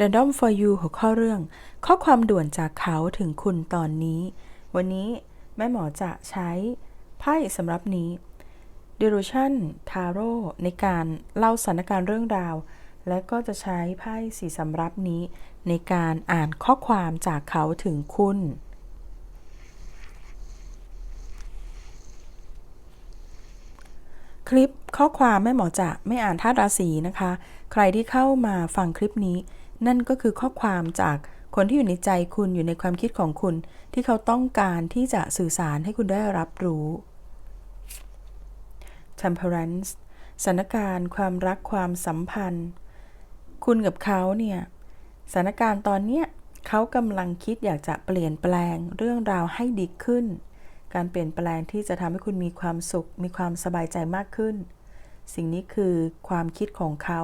Random for you หัวข้อเรื่อง ข้อความด่วนจากเขาถึงคุณตอนนี้ วันนี้แม่หมอจะใช้ไพ่สำหรับนี้ Delusion Tarot ในการเล่าสถานการณ์เรื่องราว และก็จะใช้ไพ่สีสำรับนี้ ในการอ่านข้อความจากเขาถึงคุณคลิปข้อความแม่หมอจะไม่อ่านธาตุราศีนะคะ ใครที่เข้ามาฟังคลิปนี้ นั่นก็คือข้อความจากคนที่อยู่ในใจคุณอยู่ในความคิดของคุณ ที่เขาต้องการที่จะสื่อสารให้คุณได้รับรู้ temperance สถานการณ์ความรักความสัมพันธ์ คุณกับเขาเนี่ยสถานการณ์ตอนเนี้ยเขากำลังคิดอยากจะเปลี่ยนแปลงเรื่องราวให้ดีขึ้น การเปลี่ยนแปลงที่จะทำให้คุณมีความสุข มีความสบายใจมากขึ้น สิ่งนี้คือความคิดของเขา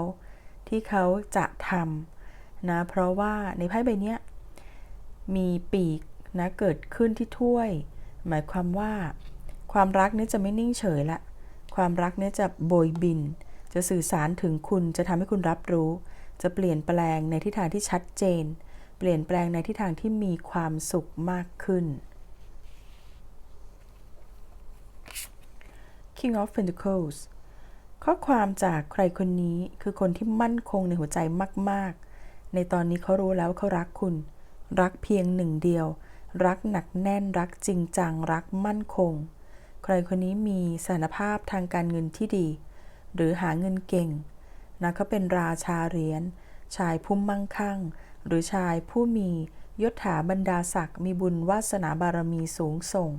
ที่เขาจะทำ นะเพราะว่าในไพ่ใบนี้มีปีกนะเกิดขึ้นที่ถ้วย หมายความว่า ความรักนี้จะไม่นิ่งเฉยละ ความรักนี้จะโบยบิน จะสื่อสารถึงคุณจะทำให้คุณรับรู้ จะเปลี่ยนแปลงในทิศทางที่ชัดเจน เปลี่ยนแปลงในทิศทางที่มีความสุขมากขึ้น King of Pentacles ข้อความจากใครคนนี้คือคนที่มั่นคงในหัวใจมาก ๆ ในตอนนี้เขารู้แล้วเขารักคุณ รักเพียงหนึ่งเดียว รักหนักแน่นรักจริงจัง รักมั่นคง ใครคนนี้มีสถานภาพทางการเงินที่ดี หรือหาเงินเก่งนะเขาเป็นราชาเหรียญชายผู้มั่งคั่ง หรือชายผู้มียศถาบรรดาศักดิ์มีบุญวาสนาบารมีสูงส่ง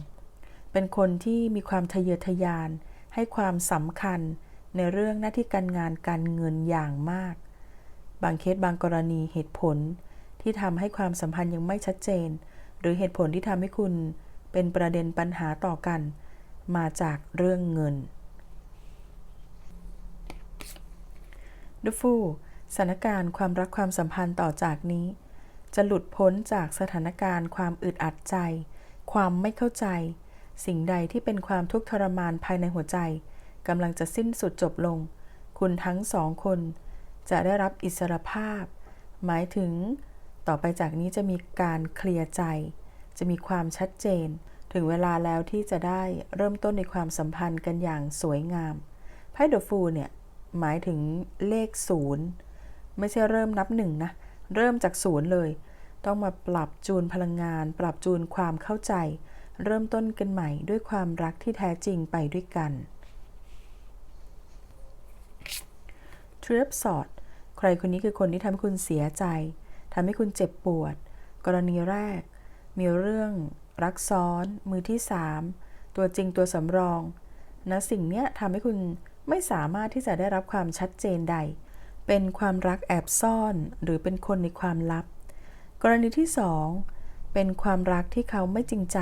เป็นคนที่มีความทะเยอทะยาน ให้ความสำคัญในเรื่องหน้าที่การงานการเงินอย่างมาก บางเคสบางกรณีเหตุผลที่ทำให้ความสัมพันธ์ยังไม่ชัดเจน หรือเหตุผลที่ทำให้คุณเป็นประเด็นปัญหาต่อกัน มาจากเรื่องเงิน The Fool สถานการณ์ความรักความสัมพันธ์ต่อจากนี้ จะหลุดพ้นจากสถานการณ์ ความอึดอัดใจ ความไม่เข้าใจ สิ่งใดที่เป็นความทุกข์ทรมานภายในหัวใจกำลังจะสิ้นสุดจบลง คุณทั้งสองคน จะได้รับอิสรภาพ หมายถึง ต่อไปจากนี้จะมีการเคลียร์ใจ จะมีความชัดเจน ถึงเวลาแล้วที่จะได้เริ่มต้นในความสัมพันธ์กันอย่างสวยงามไพ่เดอะฟูลเนี่ย หมายถึงเลขศูนย์ไม่ใช่เริ่มนับหนึ่งนะ เริ่มจากศูนย์เลย ต้องมาปรับจูนพลังงาน ปรับจูนความเข้าใจ เริ่มต้นกันใหม่ด้วยความรักที่แท้จริงไปด้วยกัน ทริปสอดใครคนนี้คือคนที่ทำให้คุณเสียใจทำให้คุณเจ็บปวด กรณีแรก มีเรื่องรักซ้อน มือที่สามตัวจริงตัวสำรองนะสิ่งนี้ทำให้คุณไม่สามารถที่จะได้รับความชัดเจนใด เป็นความรักแอบซ่อน หรือเป็นคนในความลับ กรณีที่สองเป็นความรักที่เขาไม่จริงใจ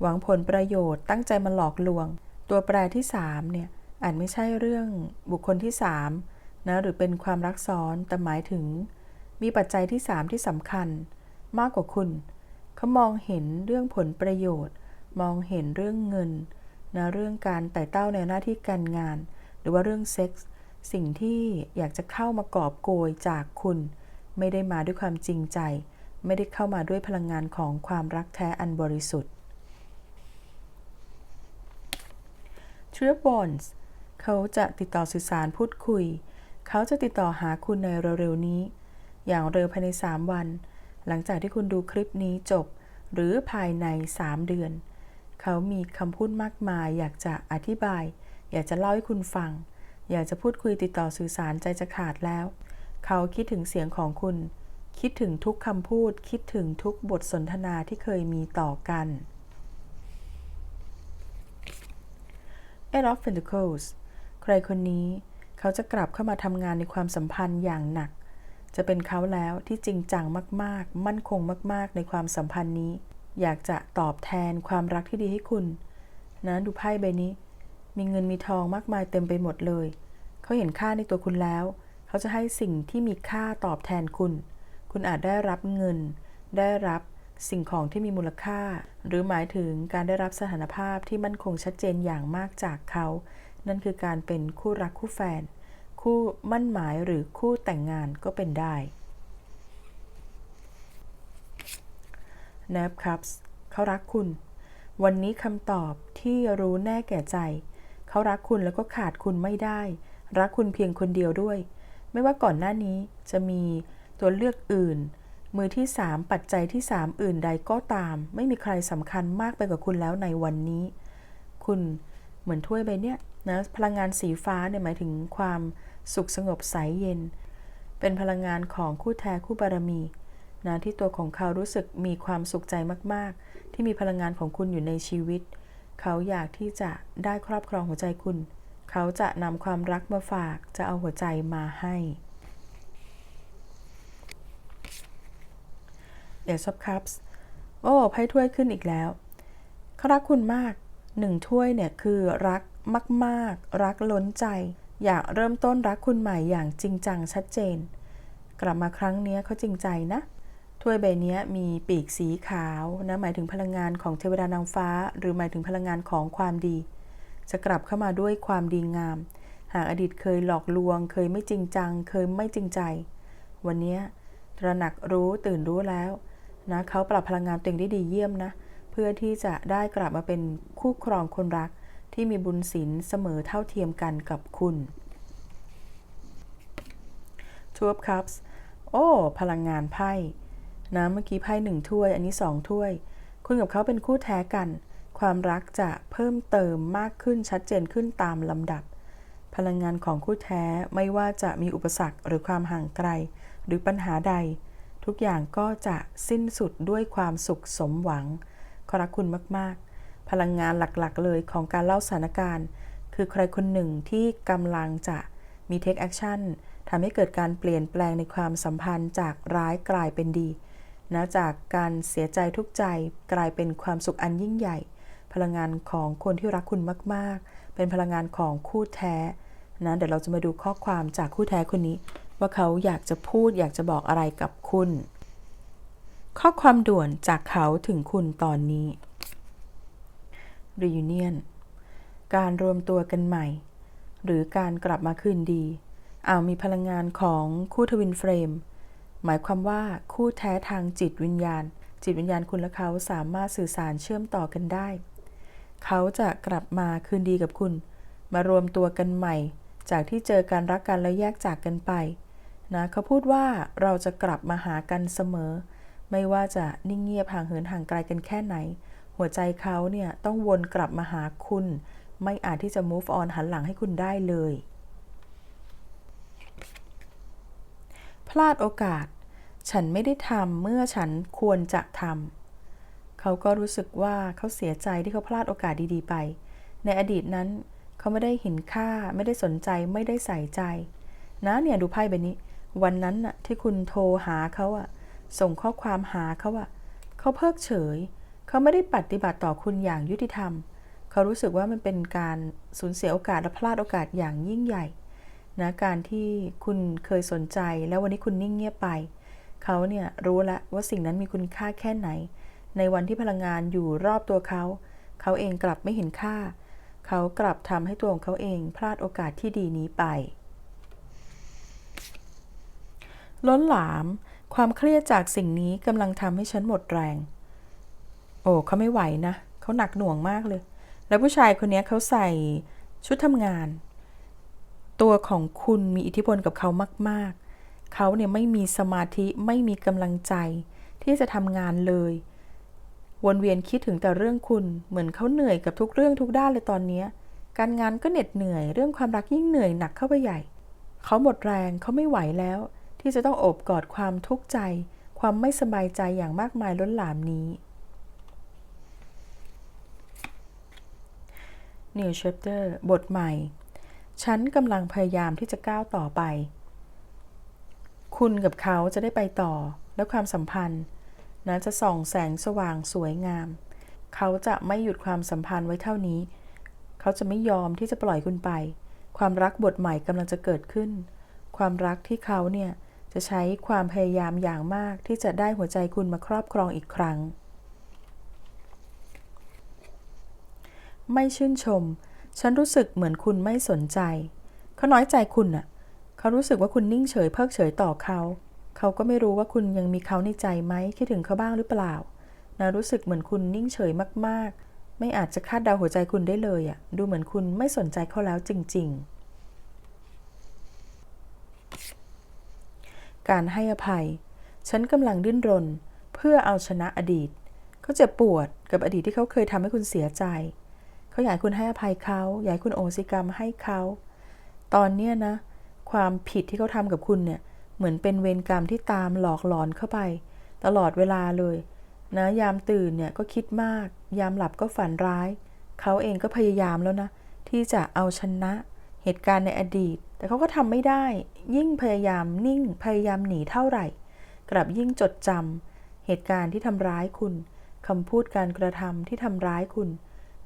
หวังผลประโยชน์ตั้งใจมาหลอกลวง ตัวแปรที่ 3 เนี่ยอาจไม่ใช่เรื่องบุคคลที่ 3 นะหรือเป็นความรักซ้อนแต่หมายถึง มีปัจจัยที่ 3 ที่สำคัญ มากกว่าคุณ เขามองเห็นเรื่องผลประโยชน์ มองเห็นเรื่องเงินนะเรื่องการไต่เต้าในหน้าที่การงาน หรือว่าเรื่องเซ็กส์สิ่งที่อยากจะเข้ามากอบโกยจากคุณ ไม่ได้มาด้วยความจริงใจ ไม่ได้เข้ามาด้วยพลังงานของความรักแท้อันบริสุทธิ์ t r i p Bonds เขาจะติดต่อสื่อสารพูดคุย เขาจะติดต่อหาคุณในเร็วๆนี้ อย่างเร็วภายใน 3 วัน หลังจากที่คุณดูคลิปนี้จบ หรือภายใน 3 เดือน เขามีคำพูดมากมาย อยากจะอธิบาย อยากจะเล่าให้คุณฟัง อยากจะพูดคุยติดต่อสื่อสารใจจะขาดแล้ว เขาคิดถึงเสียงของคุณ คิดถึงทุกคำพูด คิดถึงทุกบทสนทนาที่เคยมีต่อกัน Eight of Pentacles ใครคนนี้ เขาจะกลับเข้ามาทำงานในความสัมพันธ์อย่างหนัก จะเป็นเขาแล้วที่จริงจังมาก ๆ มั่นคงมาก ๆ ในความสัมพันธ์นี้ อยากจะตอบแทนความรักที่ดีให้คุณ นะดูไพ่ใบนี้ มีเงินมีทองมากมายเต็มไปหมดเลย เขาเห็นค่าในตัวคุณแล้ว เขาจะให้สิ่งที่มีค่าตอบแทนคุณ คุณอาจได้รับเงิน ได้รับสิ่งของที่มีมูลค่า หรือหมายถึงการได้รับสถานภาพที่มั่นคงชัดเจนอย่างมากจากเขา นั่นคือการเป็นคู่รักคู่แฟน คู่มั่นหมายหรือคู่แต่งงานก็เป็นได้ n a b Cups เขารักคุณ วันนี้คำตอบที่รู้แน่แก่ใจ เขารักคุณแล้วก็ขาดคุณไม่ได้ รักคุณเพียงคนเดียวด้วย ไม่ว่าก่อนหน้านี้จะมีตัวเลือกอื่น มือที่ 3 ปัจจัยที่ 3 อื่นใดก็ตาม ไม่มีใครสำคัญมากไปกว่าคุณแล้วในวันนี้ คุณเหมือนถ้วยใบเนี้ย นะพลังงานสีฟ้าเนี่ยหมายถึงความสุขสงบใสเย็น เป็นพลังงานของคู่แท้คู่บารมีนะที่ตัวของเขารู้สึกมีความสุขใจมาก ๆ ที่มีพลังงานของคุณอยู่ในชีวิต เขาอยากที่จะได้ครอบครองหัวใจคุณ เขาจะนำความรักมาฝากจะเอาหัวใจมาให้เอซ of Cups โอ้ไพ่ถ้วยขึ้นอีกแล้วเขารักคุณมากหนึ่งถ้วยเนี่ยคือรัก มาก ๆ รักล้นใจ อยากเริ่มต้นรักคุณใหม่อย่างจริงจังชัดเจน กลับมาครั้งนี้เขาจริงใจนะ ถ้วยใบนี้มีปีกสีขาวนะหมายถึงพลังงานของเทวดานางฟ้า หรือหมายถึงพลังงานของความดี จะกลับเข้ามาด้วยความดีงาม หากอดีตเคยหลอกลวง เคยไม่จริงจัง เคยไม่จริงใจ วันนี้ตระหนักรู้ตื่นรู้แล้วนะเขาปรับพลังงานตัวเองได้ดีเยี่ยมนะ เพื่อที่จะได้กลับมาเป็นคู่ครองคนรัก ที่มีบุญศีลเสมอเท่าเทียมกันกับคุณ Two of Cups โอ้ พลังงานไพ่นะเมื่อกี้ไพ่หนึ่งถ้วย อันนี้สองถ้วย คุณกับเขาเป็นคู่แท้กัน ความรักจะเพิ่มเติมมากขึ้นชัดเจนขึ้นตามลำดับ พลังงานของคู่แท้ไม่ว่าจะมีอุปสรรคหรือความห่างไกล หรือปัญหาใด ทุกอย่างก็จะสิ้นสุดด้วยความสุขสมหวังขอรักคุณมาก ๆ พลังงานหลักๆ เลยของการเล่าสถานการณ์ คือใครคนหนึ่งที่กำลังจะมี take action ทำให้เกิดการเปลี่ยนแปลงในความสัมพันธ์จากร้ายกลายเป็นดีนะจากการเสียใจทุกใจกลายเป็นความสุขอันยิ่งใหญ่ พลังงานของคนที่รักคุณมาก ๆ เป็นพลังงานของคู่แท้นะเดี๋ยวเราจะมาดูข้อความจากคู่แท้คนนี้ ว่าเขาอยากจะพูดอยากจะบอกอะไรกับคุณ ข้อความด่วนจากเขาถึงคุณตอนนี้ reunion การรวมตัวกันใหม่ หรือการกลับมาคืนดีอาจมีพลังงานของคู่ทวินเฟรม หมายความว่าคู่แท้ทางจิตวิญญาณ จิตวิญญาณคุณและเขาสามารถสื่อสารเชื่อมต่อกันได้ เขาจะกลับมาคืนดีกับคุณ มารวมตัวกันใหม่ จากที่เจอการรักกันแล้วแยกจากกันไปนะเขาพูดว่าเราจะกลับมาหากันเสมอ ไม่ว่าจะนิ่งเงียบห่างเหินห่างไกลกันแค่ไหน หัวใจเขาเนี่ยต้องวนกลับมาหาคุณ ไม่อาจที่จะ move on หันหลังให้คุณได้เลย พลาดโอกาส ฉันไม่ได้ทำเมื่อฉันควรจะทำเขาก็รู้สึกว่าเขาเสียใจที่เขาพลาดโอกาสดีๆไป ในอดีตนั้นเขาไม่ได้เห็นค่า ไม่ได้สนใจไม่ได้ใส่ใจ นะเนี่ยดูไพ่ใบนี้ วันนั้นน่ะที่คุณโทรหาเขาอะส่งข้อความหาเขาอะเขาเพิกเฉย เขาไม่ได้ปฏิบัติต่อคุณอย่างยุติธรรม เขารู้สึกว่ามันเป็นการสูญเสียโอกาสและพลาดโอกาสอย่างยิ่งใหญ่นะการที่คุณเคยสนใจ แล้ววันนี้คุณนิ่งเงียบไป เขาเนี่ยรู้แล้วว่าสิ่งนั้นมีคุณค่าแค่ไหน ในวันที่พลังงานอยู่รอบตัวเขา เขาเองกลับไม่เห็นค่า เขากลับทำให้ตัวของเขาเองพลาดโอกาสที่ดีนี้ไป ล้นหลาม ความเครียดจากสิ่งนี้กำลังทำให้ฉันหมดแรง โอ้เขาไม่ไหวนะเขาหนักหน่วงมากเลย แล้วผู้ชายคนนี้เขาใส่ชุดทำงาน ตัวของคุณมีอิทธิพลกับเขามาก ๆ เขาเนี่ยไม่มีสมาธิไม่มีกำลังใจ ที่จะทำงานเลย วนเวียนคิดถึงแต่เรื่องคุณ เหมือนเขาเหนื่อยกับทุกเรื่องทุกด้านเลยตอนนี้ การงานก็เหน็ดเหนื่อย เรื่องความรักยิ่งเหนื่อยหนักเข้าไปใหญ่ เขาหมดแรงเขาไม่ไหวแล้ว ที่จะต้องโอบกอดความทุกข์ใจ ความไม่สบายใจอย่างมากมายล้นหลามนี้ New Chapter บทใหม่ ฉันกำลังพยายามที่จะก้าวต่อไป คุณกับเขาจะได้ไปต่อ และความสัมพันธ์นะจะส่องแสงสว่างสวยงาม เขาจะไม่หยุดความสัมพันธ์ไว้เท่านี้ เขาจะไม่ยอมที่จะปล่อยคุณไป ความรักบทใหม่กำลังจะเกิดขึ้น ความรักที่เขาเนี่ยจะใช้ความพยายามอย่างมากที่จะได้หัวใจคุณมาครอบครองอีกครั้ง ไม่ชื่นชม ฉันรู้สึกเหมือนคุณไม่สนใจ เขาน้อยใจคุณน่ะ เขารู้สึกว่าคุณนิ่งเฉยเพิกเฉยต่อเขา เขาก็ไม่รู้ว่าคุณยังมีเขาในใจไหมคิดถึงเขาบ้างหรือเปล่านะรู้สึกเหมือนคุณนิ่งเฉยมากๆ ไม่อาจจะคาดเดาหัวใจคุณได้เลยอะ่ะ ดูเหมือนคุณไม่สนใจเขาแล้วจริง ๆ การให้อภัย ฉันกำลังดิ้นรน เพื่อเอาชนะอดีต เขาเจ็บปวดกับอดีตที่เขาเคยทำให้คุณเสียใจ เขาอยากคุณให้อภัยเขาอยากคุณโอสิกรรมให้เขาตอนเนี้ยนะ ความผิดที่เขาทำกับคุณเนี่ย เหมือนเป็นเวรกรรมที่ตามหลอกหลอนเข้าไป ตลอดเวลาเลยนะยามตื่นเนี่ยก็คิดมาก ยามหลับก็ฝันร้าย เขาเองก็พยายามแล้วนะ ที่จะเอาชนะเหตุการณ์ในอดีต แต่เขาก็ทำไม่ได้ ยิ่งพยายามนิ่งพยายามหนีเท่าไหร่ กลับยิ่งจดจำเหตุการณ์ที่ทำร้ายคุณคำพูดการกระทำที่ทำร้ายคุณ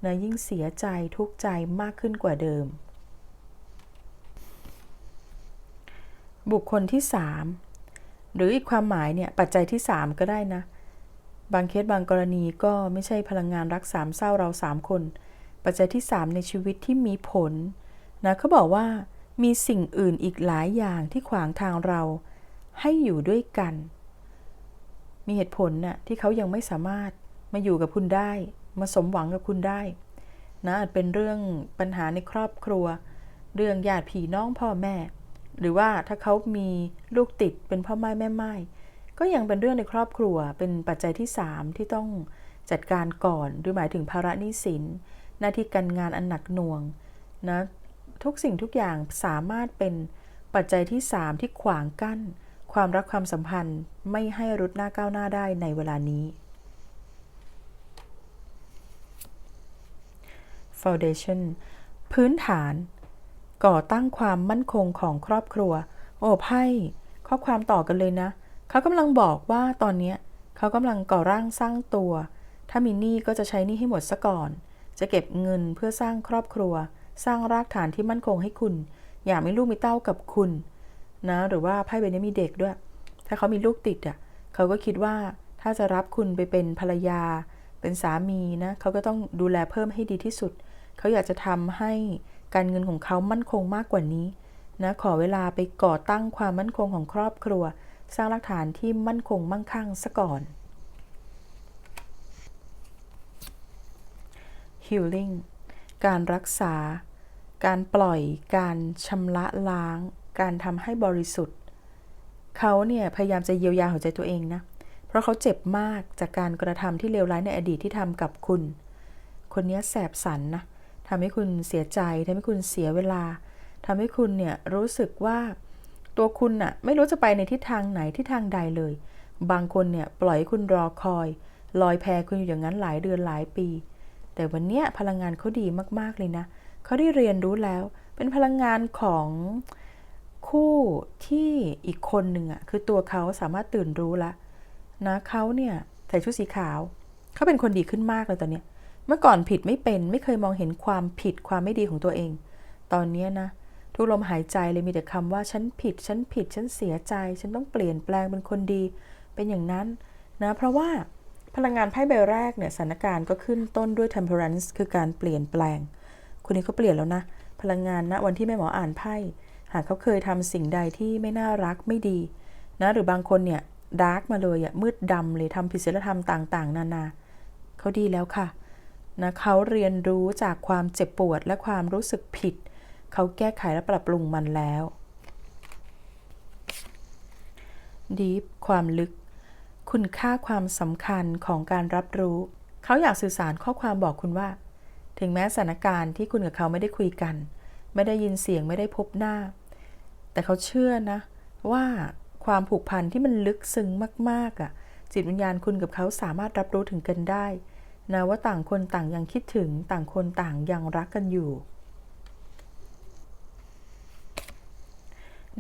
นะยิ่งเสียใจทุกข์ใจมากขึ้นกว่าเดิม บุคคลที่ 3 หรืออีกความหมายเนี่ยปัจจัยที่ 3 ก็ได้นะ บางเคสบางกรณีก็ไม่ใช่พลังงานรักสามเศร้าเราสามคน ปัจจัยที่ 3 ในชีวิตที่มีผลนะเขาบอกว่ามีสิ่งอื่นอีกหลายอย่างที่ขวางทางเราให้อยู่ด้วยกัน มีเหตุผลน่ะที่เขายังไม่สามารถมาอยู่กับคุณได้ มาสมหวังกับคุณได้นะอาจเป็นเรื่องปัญหาในครอบครัว เรื่องญาติพี่น้องพ่อแม่ หรือว่าถ้าเขามีลูกติดเป็นพ่อไม้แม่ไม้ก็ยังเป็นเรื่องในครอบครัว เป็นปัจจัยที่ 3 ที่ต้องจัดการก่อนหรือหมายถึงภาระหนี้สิน หน้าที่การงานอันหนักหน่วงนะทุกสิ่งทุกอย่างสามารถเป็นปัจจัยที่ 3 ที่ขวางกั้น ความรักความสัมพันธ์ไม่ให้รุดหน้าก้าวหน้าได้ในเวลานี้ Foundation พื้นฐาน ก่อตั้งความมั่นคงของครอบครัว โอ้ไพ่ข้อความต่อกันเลยนะ เขากำลังบอกว่าตอนนี้เขากำลังก่อร่างสร้างตัว ถ้ามีหนี้ก็จะใช้หนี้ให้หมดซะก่อน จะเก็บเงินเพื่อสร้างครอบครัว สร้างรากฐานที่มั่นคงให้คุณ อยากมีลูกมีเต้ากับคุณ นะ หรือว่าไพ่ใบนี้มีเด็กด้วย ถ้าเขามีลูกติดอะเขาก็คิดว่าถ้าจะรับคุณไปเป็นภรรยา เป็นสามีนะเขาก็ต้องดูแลเพิ่มให้ดีที่สุด เขาอยากจะทำให้การเงินของเขามั่นคงมากกว่านี้นะขอเวลาไปก่อตั้งความมั่นคงของครอบครัว สร้างรากฐานที่มั่นคงมั่งคั่งซะก่อน healing การรักษา การปล่อย การชำระล้าง การทำให้บริสุทธิ์ เขาเนี่ยพยายามจะเยียวยาหัวใจตัวเองนะ เพราะเขาเจ็บมากจากการกระทำที่เลวร้ายในอดีตที่ทำกับคุณ คนนี้แสบสันนะ ทำให้คุณเสียใจทำให้คุณเสียเวลาทำให้คุณเนี่ยรู้สึกว่าตัวคุณน่ะไม่รู้จะไปในทิศทางไหนทิศทางใดเลย บางคนเนี่ยปล่อยให้คุณรอคอย ลอยแพคุณอยู่อย่างนั้นหลายเดือนหลายปี แต่วันเนี้ยพลังงานเขาดีมากๆเลยนะเขาได้เรียนรู้แล้ว เป็นพลังงานของคู่ที่อีกคนหนึ่งอะคือตัวเขาสามารถตื่นรู้ละนะเขาเนี่ยใส่ชุดสีขาวเขาเป็นคนดีขึ้นมากเลยตอนเนี้ย เมื่อก่อนผิดไม่เป็นไม่เคยมองเห็นความผิดความไม่ดีของตัวเอง ตอนนี้นะ ทุกลมหายใจเลยมีแต่คำว่าฉันผิด ฉันผิด ฉันเสียใจ ฉันต้องเปลี่ยนแปลงเป็นคนดี เป็นอย่างนั้นนะ เพราะว่าพลังงานไพ่ใบแรกเนี่ยสถานการณ์ก็ขึ้นต้นด้วย temperance คือการเปลี่ยนแปลง คนนี้เขาเปลี่ยนแล้วนะ พลังงานณนะวันที่แม่หมออ่านไพ่หากเขาเคยทำสิ่งใดที่ไม่น่ารักไม่ดีนะหรือบางคนเนี่ยดาร์กมาเลยอะมืดดำเลยทำผิดศีลธรรมต่าง ๆ นานาเขาดีแล้วค่ะ นะเขาเรียนรู้จากความเจ็บปวดและความรู้สึกผิด เขาแก้ไขและปรับปรุงมันแล้ว deep ความลึก คุณค่าความสำคัญของการรับรู้ เขาอยากสื่อสารข้อความบอกคุณว่า ถึงแม้สถานการณ์ที่คุณกับเขาไม่ได้คุยกัน ไม่ได้ยินเสียงไม่ได้พบหน้า แต่เขาเชื่อนะ ว่าความผูกพันที่มันลึกซึ้งมากๆอะ่ะ จิตวิญญาณคุณกับเขาสามารถรับรู้ถึงกันได้ นะว่าต่างคนต่างยังคิดถึงต่างคนต่างยังรักกันอยู่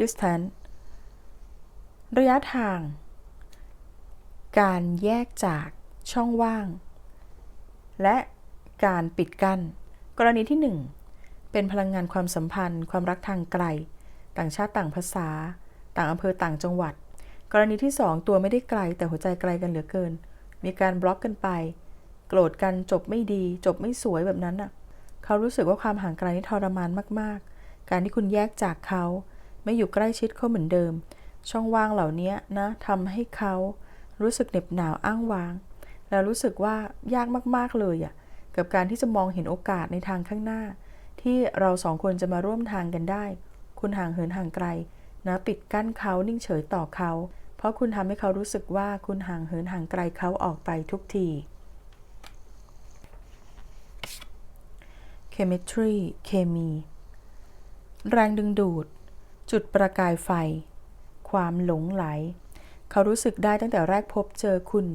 distance ระยะทาง การแยกจากช่องว่าง และการปิดกั้น กรณีที่ 1 เป็นพลังงานความสัมพันธ์ ความรักทางไกล ต่างชาติต่างภาษา ต่างอำเภอต่างจังหวัด กรณีที่ 2 ตัวไม่ได้ไกลแต่หัวใจไกลกันเหลือเกิน มีการบล็อกกันไป โกรธกันจบไม่ดี จบไม่สวยแบบนั้นน่ะ เขารู้สึกว่าความห่างไกลนี่ทรมานมากๆ การที่คุณแยกจากเขา ไม่อยู่ใกล้ชิดเขาเหมือนเดิม ช่องว่างเหล่านี้นะทำให้เขารู้สึกเหน็บหนาวอ้างว้าง แล้วรู้สึกว่ายากมากๆเลยอะ่ะกับการที่จะมองเห็นโอกาสในทางข้างหน้า ที่เราสองคนจะมาร่วมทางกันได้ คุณห่างเหินห่างไกลนะปิดกั้นเขานิ่งเฉยต่อเขา เพราะคุณทำให้เขารู้สึกว่าคุณห่างเหินห่างไกลเขาออกไปทุกที chemistry เคมี แรงดึงดูด จุดประกายไฟ ความหลงไหล เขารู้สึกได้ตั้งแต่แรกพบเจอคุณ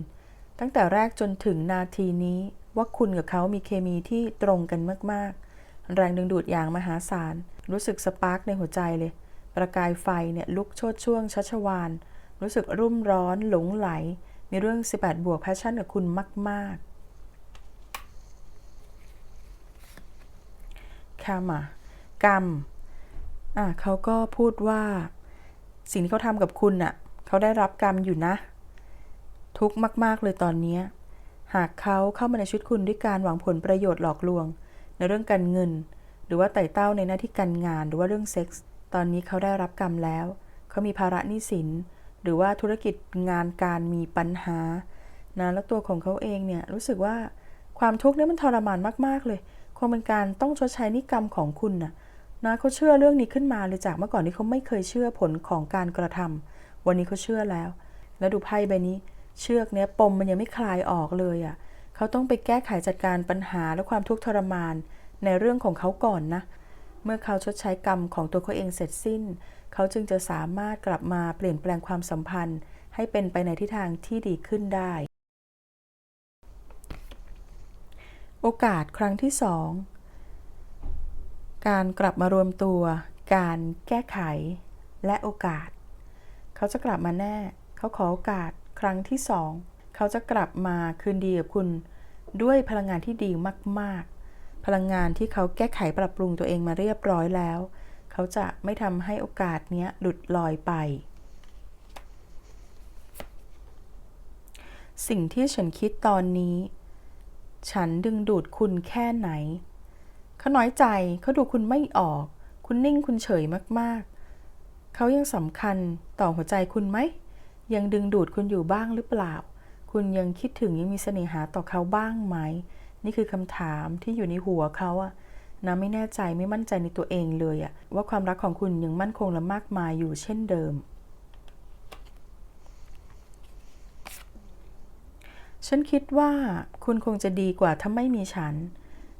ตั้งแต่แรกจนถึงนาทีนี้ว่าคุณกับเขามีเคมีที่ตรงกันมาก ๆ แรงดึงดูดอย่างมหาศาล รู้สึกสปาร์กในหัวใจเลย ประกายไฟเนี่ยลุกโชดช่วงชัชวาน รู้สึกรุ่มร้อนหลงไหล มีเรื่อง 18 บวกแพชชั่นกับคุณมาก ๆ คามากรรมอะเขาก็พูดว่า สิ่งที่เขาทำกับคุณน่ะเขาได้รับกรรมอยู่นะ ทุกข์มาก ๆ เลยตอนนี้ หากเขาเข้ามาในชีวิตคุณด้วยการหวังผลประโยชน์หลอกลวง ในเรื่องการเงิน หรือว่าไต่เต้าในหน้าที่การงานหรือว่าเรื่องเซ็กส์ตอนนี้เขาได้รับกรรมแล้ว เขามีภาระหนี้สิน หรือว่าธุรกิจงานการมีปัญหานะแล้วตัวของเขาเองเนี่ยรู้สึกว่าความทุกข์เนี่ยมันทรมานมาก ๆ เลย คงเป็นการต้องชดใช้นิกรรมของคุณน่ะนะเขาเชื่อเรื่องนี้ขึ้นมาเลยจากเมื่อก่อนที่เขาไม่เคยเชื่อผลของการกระทำวันนี้เขาเชื่อแล้ว แล้วดูไพ่ใบนี้ เชือกเนี้ยปมมันยังไม่คลายออกเลยอะ่ะเขาต้องไปแก้ไขจัดการปัญหาและความทุกข์ทรมาน ในเรื่องของเขาก่อนนะ เมื่อเขาชดใช้กรรมของตัวเขาเองเสร็จสิ้น เขาจึงจะสามารถกลับมาเปลี่ยนแปลงความสัมพันธ์ ให้เป็นไปในทิศทางที่ดีขึ้นได้ โอกาสครั้งที่สองการกลับมารวมตัว การแก้ไข และโอกาส เขาจะกลับมาแน่ เขาขอโอกาสครั้งที่สองเขาจะกลับมาคืนดีกับคุณ ด้วยพลังงานที่ดีมาก ๆ พลังงานที่เขาแก้ไขปรับปรุงตัวเองมาเรียบร้อยแล้ว เขาจะไม่ทำให้โอกาสนี้หลุดลอยไป สิ่งที่ฉันคิดตอนนี้ ฉันดึงดูดคุณแค่ไหน เขาน้อยใจเขาดูคุณไม่ออก คุณนิ่งคุณเฉยมากๆ เขายังสำคัญต่อหัวใจคุณไหม ยังดึงดูดคุณอยู่บ้างหรือเปล่า คุณยังคิดถึงยังมีเสน่หาต่อเขาบ้างไหม นี่คือคำถามที่อยู่ในหัวเขาอะนะไม่แน่ใจไม่มั่นใจในตัวเองเลยอะว่าความรักของคุณยังมั่นคงและมากมายอยู่เช่นเดิม ฉันคิดว่าคุณคงจะดีกว่าถ้าไม่มีฉัน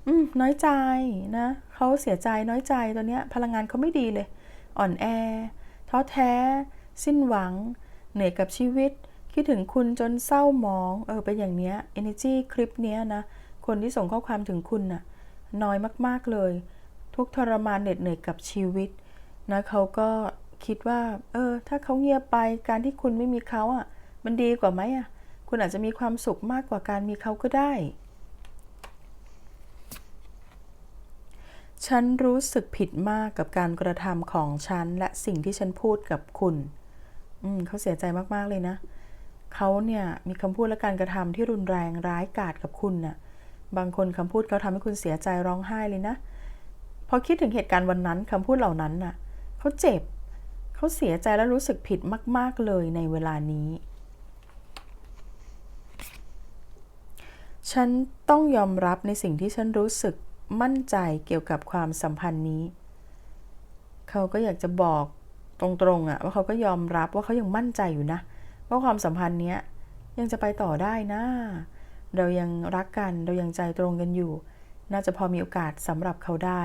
อืม น้อยใจนะ เขาเสียใจน้อยใจตอนเนี้ย พลังงานเขาไม่ดีเลย อ่อนแอ ท้อแท้ สิ้นหวัง เหนื่อยกับชีวิต คิดถึงคุณจนเศร้าหมอง เออ เป็นอย่างเนี้ย energy คลิปเนี้ยนะ คนที่ส่งข้อความถึงคุณน่ะ น้อยมากๆเลย ทุกทรมานเหน็ดเหนื่อยกับชีวิตนะเขาก็คิดว่า เออ ถ้าเขาเงียบไป การที่คุณไม่มีเขาอะ มันดีกว่าไหมอะ คุณอาจจะมีความสุขมากกว่าการมีเขาก็ได้ ฉันรู้สึกผิดมากกับการกระทำของฉัน และสิ่งที่ฉันพูดกับคุณ อืมเขาเสียใจมาก ๆ เลยนะ เขาเนี่ยมีคำพูดและการกระทำที่รุนแรงร้ายกาจกับคุณน่ะ บางคนคำพูดเขาทำให้คุณเสียใจร้องไห้เลยนะ พอคิดถึงเหตุการณ์วันนั้นคำพูดเหล่านั้นน่ะ เขาเจ็บ เขาเสียใจและรู้สึกผิดมาก ๆ เลยในเวลานี้ ฉันต้องยอมรับในสิ่งที่ฉันรู้สึกมั่นใจเกี่ยวกับความสัมพันธ์นี้ เขาก็อยากจะบอกตรงๆอะว่าเขาก็ยอมรับว่าเขายังมั่นใจอยู่นะ ว่าความสัมพันธ์เนี้ยยังจะไปต่อได้นะ เรายังรักกันเรายังใจตรงกันอยู่ น่าจะพอมีโอกาสสำหรับเขาได้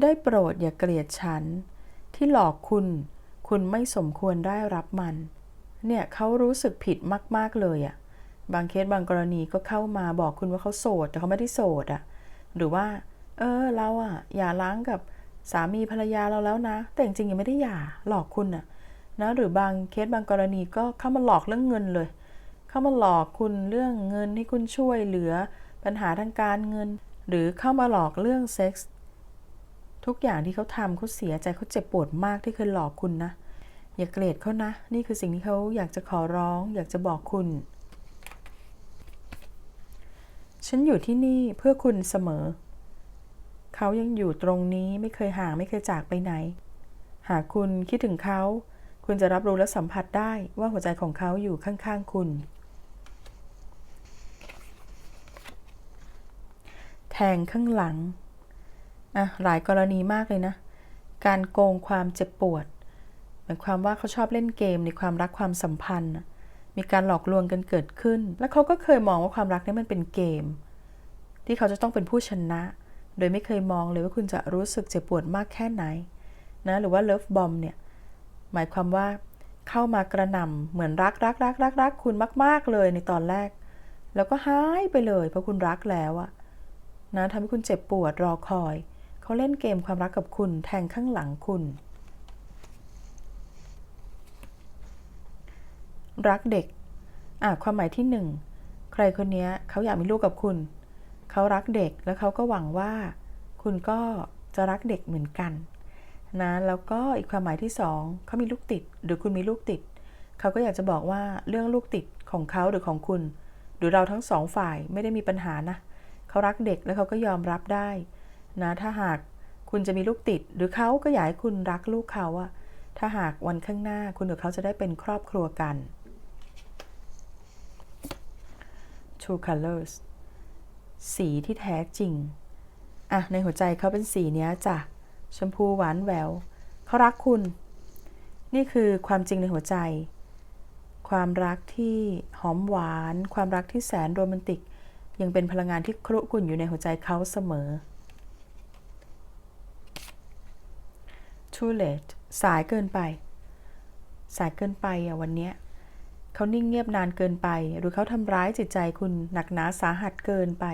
ได้โปรดอย่าเกลียดฉัน ที่หลอกคุณ คุณไม่สมควรได้รับมัน เนี่ยเขารู้สึกผิดมาก ๆ เลยอะบางเคสบางกรณีก็เข้ามาบอกคุณว่าเขาโสด แต่เขาไม่ได้โสดอะหรือว่า เออเราอะอย่าล้างกับสามีภรรยาเราแล้วนะ แต่จริงๆยังไม่ได้หย่าหลอกคุณอะนะหรือบางเคสบางกรณีก็เข้ามาหลอกเรื่องเงินเลย เข้ามาหลอกคุณเรื่องเงินให้คุณช่วยเหลือปัญหาทางการเงิน หรือเข้ามาหลอกเรื่องเซ็กส์ทุกอย่างที่เขาทำเขาเสียใจเขาเจ็บปวดมากที่เคยหลอกคุณนะ อย่าเกลียดเขานะ นี่คือสิ่งที่เขาอยากจะขอร้อง อยากจะบอกคุณ ฉันอยู่ที่นี่เพื่อคุณเสมอ เขายังอยู่ตรงนี้ไม่เคยห่างไม่เคยจากไปไหน หากคุณคิดถึงเขา คุณจะรับรู้และสัมผัสได้ว่าหัวใจของเขาอยู่ข้างๆคุณ แทงข้างหลังอะหลายกรณีมากเลยนะ การโกงความเจ็บปวด หมายความว่าเขาชอบเล่นเกมในความรักความสัมพันธ์ มีการหลอกลวงกันเกิดขึ้น และเขาก็เคยมองว่าความรักนี้มันเป็นเกม ที่เขาจะต้องเป็นผู้ชนะ โดยไม่เคยมองเลยว่าคุณจะรู้สึกเจ็บปวดมากแค่ไหนนะหรือว่าเลิฟบอมเนี่ยหมายความว่าเข้ามากระหน่ำเหมือนรักรักรักรักรักคุณมาก ๆ เลยในตอนแรก แล้วก็หายไปเลย เพราะคุณรักแล้วอะนะทำให้คุณเจ็บปวดรอคอย เขาเล่นเกมความรักกับคุณแทงข้างหลังคุณ รักเด็กอะความหมายที่หนึ่งใครคนนี้เขาอยากมีลูกกับคุณ เขารักเด็กแล้วเขาก็หวังว่า คุณก็จะรักเด็กเหมือนกันนะแล้วก็อีกความหมายที่สองเขามีลูกติด หรือคุณมีลูกติด เขาก็อยากจะบอกว่าเรื่องลูกติดของเขาหรือของคุณ หรือเราทั้งสองฝ่ายไม่ได้มีปัญหานะเขารักเด็กแล้วเขาก็ยอมรับได้นะถ้าหากคุณจะมีลูกติด หรือเขาก็อยากให้คุณรักลูกเขาอะถ้าหากวันข้างหน้าคุณกับเขาจะได้เป็นครอบครัวกัน True Colors สีที่แท้จริง อะ ในหัวใจเขาเป็นสีเนี้ยจ้ะ ชมพูหวานแหวว เขารักคุณ นี่คือความจริงในหัวใจ ความรักที่หอมหวาน ความรักที่แสนโรแมนติก ยังเป็นพลังงานที่ครุกุ่นอยู่ในหัวใจเขาเสมอ Too late สายเกินไป สายเกินไปอะวันเนี้ย เขานิ่งเงียบนานเกินไป หรือเขาทำร้ายจิตใจคุณหนักหนาสาหัสเกินไป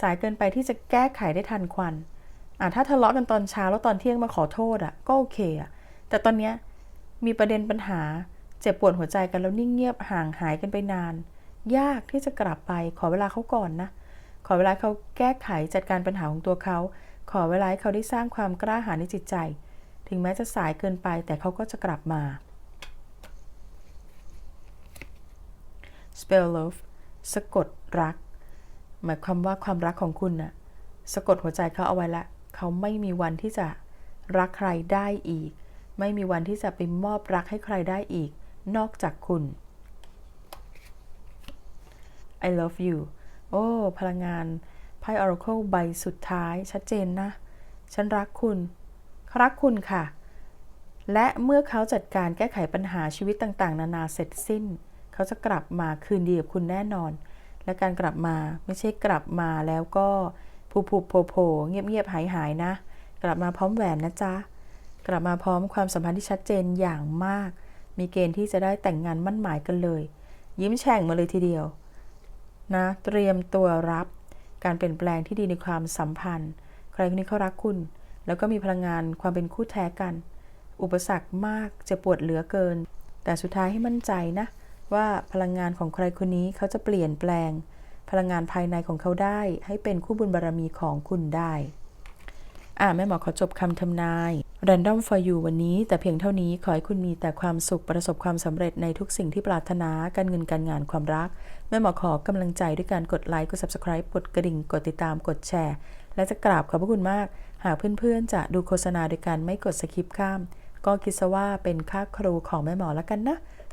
สายเกินไปที่จะแก้ไขได้ทันควันอะถ้าทะเลาะกันตอนเช้าแล้วตอนเที่ยงมาขอโทษอะก็โอเคอะแต่ตอนเนี้ยมีประเด็นปัญหาเจ็บปวดหัวใจกันแล้วนิ่งเงียบห่างหายกันไปนาน ยากที่จะกลับไป ขอเวลาเขาก่อนนะ ขอเวลาเขาแก้ไขจัดการปัญหาของตัวเขา ขอเวลาเขาได้สร้างความกล้าหาญในจิตใจ ถึงแม้จะสายเกินไปแต่เขาก็จะกลับมา spell love สะกดรัก หมายความว่าความรักของคุณน่ะสะกดหัวใจเขาเอาไว้ละ เขาไม่มีวันที่จะรักใครได้อีก ไม่มีวันที่จะไปมอบรักให้ใครได้อีก นอกจากคุณ I love you โอ้ พลังงานไพ่ Oracle ใบสุดท้ายชัดเจนนะ ฉันรักคุณเขารักคุณค่ะ และเมื่อเขาจัดการแก้ไขปัญหาชีวิตต่าง ๆ นานาเสร็จสิ้น เขาจะกลับมาคืนดีกับคุณแน่นอน และการกลับมาไม่ใช่กลับมาแล้วก็ผูผูโผโผเงียบเงียบหายหายนะ กลับมาพร้อมแหวนนะจ๊ะ กลับมาพร้อมความสัมพันธ์ที่ชัดเจนอย่างมาก มีเกณฑ์ที่จะได้แต่งงานมั่นหมายกันเลย ยิ้มแฉ่งมาเลยทีเดียวนะเตรียมตัวรับการเปลี่ยนแปลงที่ดีในความสัมพันธ์ ใครคนนี้เขารักคุณ แล้วก็มีพลังงานความเป็นคู่แท้กัน อุปสรรคมากจะปวดเหลือเกิน แต่สุดท้ายให้มั่นใจนะ ว่าพลังงานของใครคนนี้เขาจะเปลี่ยนแปลง พลังงานภายในของเขาได้ ให้เป็นคู่บุญบารรมีของคุณได้อ่าแม่หมอขอจบคำทำนาย Random for you วันนี้ แต่เพียงเท่านี้ขอให้คุณมีแต่ความสุขประสบความสำเร็จในทุกสิ่งที่ปรารถนาการเงินการงานความรัก แม่หมอขอกำลังใจด้วยการกดไลค์กด Subscribe กดกระดิ่ง กดติดตามกดแชร์ และจะกราบขอบพระคุณมาก หากเพื่อนๆ จะดูโฆษณาโดยการไม่กดสคิปข้าม ก็คิดซะว่าเป็นค่าครูของแม่หมอแล้วกันนะ